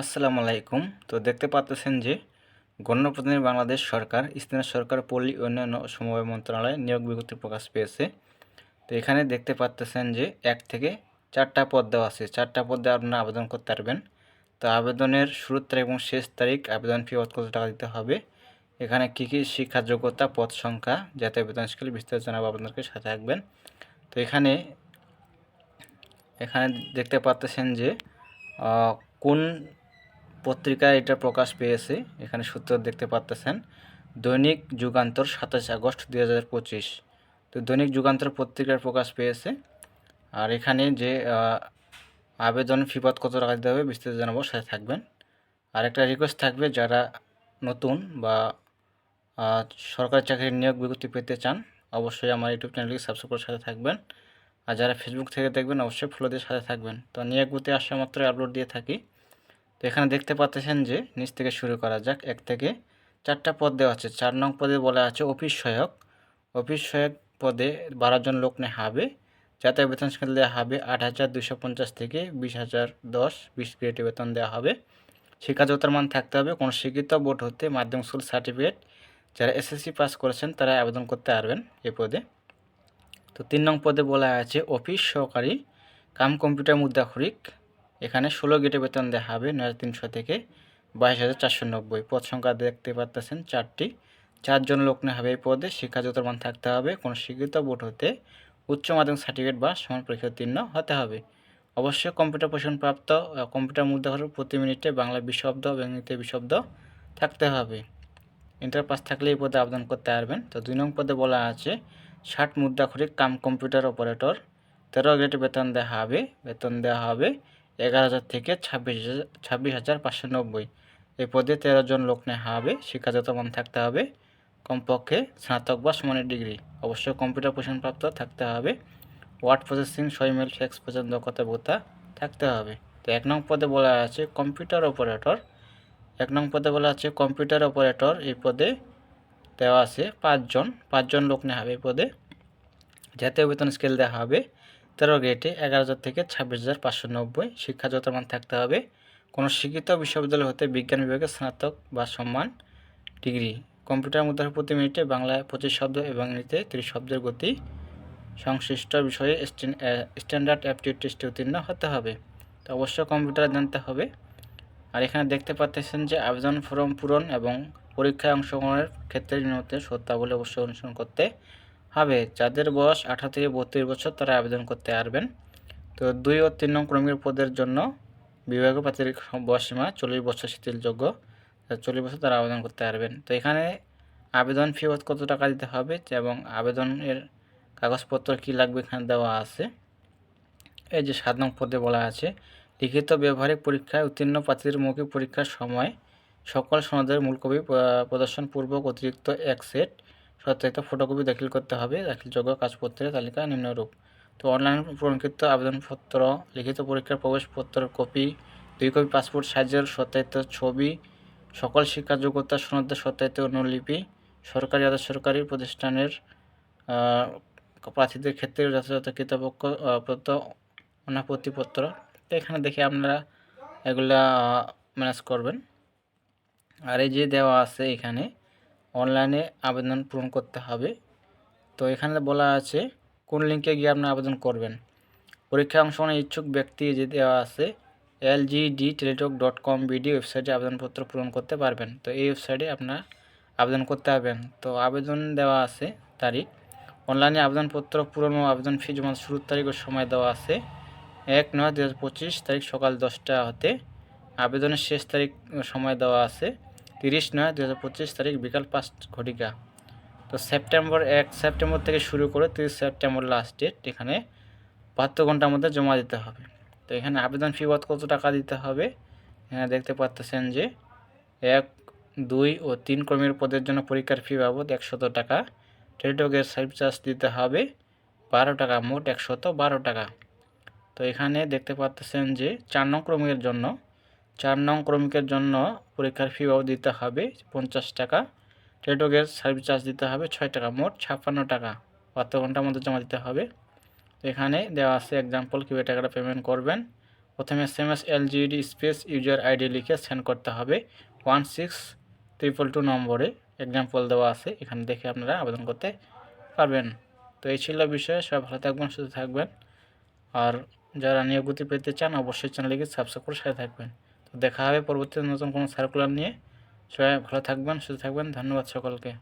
আসসালামু আলাইকুম। তো দেখতে পাচ্ছেন যে গণপ্রতিনিধি বাংলাদেশ সরকার, স্থানীয় সরকার, পল্লী উন্নয়ন ও সমবায় মন্ত্রণালয় নিয়োগ বিজ্ঞপ্তি প্রকাশ পেয়েছে। তো এখানে দেখতে পাচ্ছেন যে এক থেকে চারটা পদ দেওয়া আছে। চারটা পদে আপনারা আবেদন করতে পারবেন। তো আবেদনের শুরুর তারিখ এবং শেষ তারিখ, আবেদন ফি কত টাকা দিতে হবে। এখানে কী কী শিক্ষা যোগ্যতা পদ সংখ্যা, জাতীয় বেতন স্কেল, বিস্তারিত জানাব আপনাদেরকে সাথে রাখবেন তো এখানে এখানে দেখতে পাচ্ছেন যে কোন পত্রিকায় এটা প্রকাশ পেয়েছে, এখানে সূত্র দেখতে পাচ্ছেন দৈনিক যুগান্তর সাতাশ আগস্ট দুই হাজার পঁচিশ। তো দৈনিক যুগান্তর পত্রিকার প্রকাশ পেয়েছে, আর এখানে যে আবেদন ফিপদ কত টাকা দিতে হবে বিস্তারিত জানাব, সাথে থাকবেন। আর একটা রিকোয়েস্ট থাকবে, যারা নতুন বা সরকারি চাকরির নিয়োগ বিজ্ঞপ্তি পেতে চান, অবশ্যই আমার ইউটিউব চ্যানেলকে সাবস্ক্রাইব করে সাথে থাকবেন। আর যারা ফেসবুক থেকে দেখবেন, অবশ্যই ফলো দিয়ে সাথে থাকবেন। তো নিয়োগ বিজ্ঞপ্তি আসা মাত্রই আপলোড দিয়ে থাকি। তো এখানে দেখতে পাচ্ছেন যে নিচ থেকে শুরু করা যাক, এক থেকে চারটা পদ দেওয়া আছে। চার নং পদে বলা আছে অফিস সহায়ক। অফিস সহায়ক পদে বারো জন লোক নেওয়া হবে। জাতীয় বেতন স্কেল দেওয়া হবে আট হাজার দুশো পঞ্চাশ থেকে বিশ হাজার দশ, বিশ গ্রেডে বেতন দেওয়া হবে। শিক্ষাযোগ্যতার মান থাকতে হবে। কোনো শিক্ষিত বোর্ড হতে মাধ্যমিক স্কুল সার্টিফিকেট যারা এসএসসি পাস করেছেন তারা আবেদন করতে পারবেন এ পদে। তো তিন নং পদে বলা আছে অফিস সহকারী কাম কম্পিউটার মুদ্রাক্ষরিক। এখানে ষোলো গেটে বেতন দেওয়া হবে নয় তিনশো থেকে বাইশ হাজার চারশো নব্বই। পদ সংখ্যা দেখতে পারতেছেন চারটি। চারজন লোক নেওয়া হবে এই পদে। শিক্ষাগত মান থাকতে হবে কোনো শিক্ষিত বোর্ড হতে উচ্চ মাধ্যমিক সার্টিফিকেট বা সমান পরীক্ষা উত্তীর্ণ হতে হবে। অবশ্যই কম্পিউটার প্রশিক্ষণপ্রাপ্ত আহ, কম্পিউটার মুদ্রাক্ষর প্রতি মিনিটে বাংলা বিশব্দ এবং ইংরেজিতে বিশব্দ থাকতে হবে। ইন্টার পাস থাকলে এই পদে আবেদন করতে পারবেন। তো দুই নং পদে বলা আছে ষাট মুদ্রাক্ষরিক কাম কম্পিউটার অপারেটর তেরো গ্রেডে বেতন দেওয়া হবে বেতন দেওয়া হবে এগারো হাজার থেকে ছাব্বিশ হাজার ছাব্বিশ হাজার পাঁচশো নব্বই। এই পদে তেরো জন লোক নেওয়া হবে। শিক্ষাগত মান থাকতে হবে। কমপক্ষে স্নাতক বা সমানের ডিগ্রি। অবশ্যই কম্পিউটার প্রশিক্ষণপ্রাপ্ত থাকতে হবে। ওয়ার্ড প্রসেসিং ছয় মেল ফ্যাক্স পর্যন্ত দক্ষতা বোতা থাকতে হবে। তো এক নং পদে বলা আছে কম্পিউটার অপারেটর। এক নং পদে বলা আছে কম্পিউটার অপারেটর। এই পদে দেওয়া আছে পাঁচজন। পাঁচজন লোক নেওয়া হবে এই পদে। জাতীয় বেতন স্কেল দেওয়া হবে। তেরো গ্রেডে এগারো হাজার থেকে ছাব্বিশ হাজার পাঁচশো নব্বই শিক্ষাগত মান থাকতে হবে। কোনো শিক্ষিত বিশ্ববিদ্যালয় হতে বিজ্ঞান বিভাগে স্নাতক বা সম্মান ডিগ্রি। কম্পিউটার মুদ্রার প্রতি মিনিটে বাংলায় পঁচিশ শব্দ এবং ইংরেজিতে তিরিশ শব্দের গতি। সংশ্লিষ্ট বিষয়ে স্ট্যান্ডার্ড অ্যাপটিউড টেস্টে উত্তীর্ণ হতে হবে। তো অবশ্যই কম্পিউটার জানতে হবে। আর এখানে দেখতে পাচ্ছেন যে আবেদন ফর্ম পূরণ এবং পরীক্ষায় অংশগ্রহণের ক্ষেত্রে নিয়মিত সত্যাবলী অবশ্যই অনুসরণ করতে হবে। যাদের বয়স আঠারো থেকে বত্রিশ বছর, তারা আবেদন করতে পারবেন। তো দুই ও তিন নং ক্রমিক পদের জন্য বিভাগীয় প্রার্থীর বয়সীমা চল্লিশ বছর শিথিলযোগ্য। চল্লিশ বছর তারা আবেদন করতে পারবেন। তো এখানে আবেদন ফি কত টাকা দিতে হবে এবং আবেদনের কাগজপত্র কী লাগবে এখানে দেওয়া আছে। এই যে সাত নং পদে বলা আছে, লিখিত ব্যবহারিক পরীক্ষায় উত্তীর্ণ প্রার্থীদের মৌখিক পরীক্ষার সময় সকল সনদের মূল কপি প- প্রদর্শন পূর্বক অতিরিক্ত এক সেট সত্যায়িত ফটোকপি দাখিল করতে হবে, দাখিলযোগ্য কাজপত্রের তালিকা নিম্নরূপ। তো অনলাইন পূরণকৃত আবেদনপত্র, লিখিত পরীক্ষার প্রবেশপত্রের কপি দুই কপি পাসপোর্ট সাইজের সত্যায়িত ছবি, সকল শিক্ষা যোগ্যতা সনদের সত্যায়িত অনুলিপি, সরকারি আধা সরকারি প্রতিষ্ঠানের প্রার্থীদের ক্ষেত্রে যথাযথ কৃতপক্ষ অনাপত্তিপত্র তো এখানে দেখে আপনারা এগুলা ম্যানেজ করবেন। আর এই যে দেওয়া আছে এখানে অনলাইনে আবেদন পূরণ করতে হবে। তো এখানে বলা আছে, কোন লিঙ্কে গিয়ে আপনি আবেদন করবেন? পরীক্ষায় অংশগ্রহণের ইচ্ছুক ব্যক্তি যে দেওয়া আছে LGD teletalk dot com BD ওয়েবসাইটে আবেদনপত্র পূরণ করতে পারবেন। তো এই ওয়েবসাইটে আপনার আবেদন করতে পারবেন। তো আবেদন দেওয়া আছে তারিখ। অনলাইনে আবেদনপত্র পূরণ ও আবেদন ফি জমা শুরুর তারিখ ও সময় দেওয়া আছে এক নয় দু তারিখ সকাল দশটা হতে। আবেদনের শেষ তারিখ সময় দেওয়া আছে তিরিশ নয় দু হাজার পঁচিশ তারিখ বিকাল পাঁচ ঘটিকা। তো সেপ্টেম্বর এক, সেপ্টেম্বর থেকে শুরু করে তিরিশ সেপ্টেম্বর লাস্ট ডেট এখানে বাহাত্তর ঘণ্টার মধ্যে জমা দিতে হবে। তো এখানে আবেদন ফি বাবদ কত টাকা দিতে হবে? এখানে দেখতে পাচ্ছেন যে এক, দুই ও তিন কর্মীর পদের জন্য পরীক্ষার ফি বাবদ একশত টাকা। টেলিটকের সার্ভিস চার্জ দিতে হবে বারো টাকা, মোট একশত বারো টাকা। তো এখানে দেখতে পাচ্ছেন যে চার নং ক্রমিকের জন্য চার নং ক্রমিকের জন্য পরীক্ষার ফি বাবদ দিতে হবে পঞ্চাশ টাকা। টেলিটকের সার্ভিস চার্জ দিতে হবে ছয় টাকা, মোট ছাপ্পান্ন টাকা। বাহাত্তর ঘণ্টার মধ্যে জমা দিতে হবে। এখানে দেওয়া আছে এক্সাম্পল কীভাবে টাকাটা পেমেন্ট করবেন। প্রথমে S M S LGD space user ID লিখে সেন্ড করতে হবে। ওয়ান সিক্স ট্রিপল টু নম্বরে এক্সাম্পল দেওয়া আছে। এখানে দেখে আপনারা আবেদন করতে পারবেন। তো এই ছিল বিষয়ে। সবাই ভালো থাকবেন, সুস্থ থাকবেন। আর যারা নিয়োগতি পেতে চান, অবশ্যই চ্যানেলটিকে সাবস্ক্রাইব করে সাথে থাকবেন। দেখা হবে পরবর্তীতে নতুন কোনো সার্কুলার নিয়ে। সবাই ভালো থাকবেন সুস্থ থাকবেন। ধন্যবাদ সকলকে।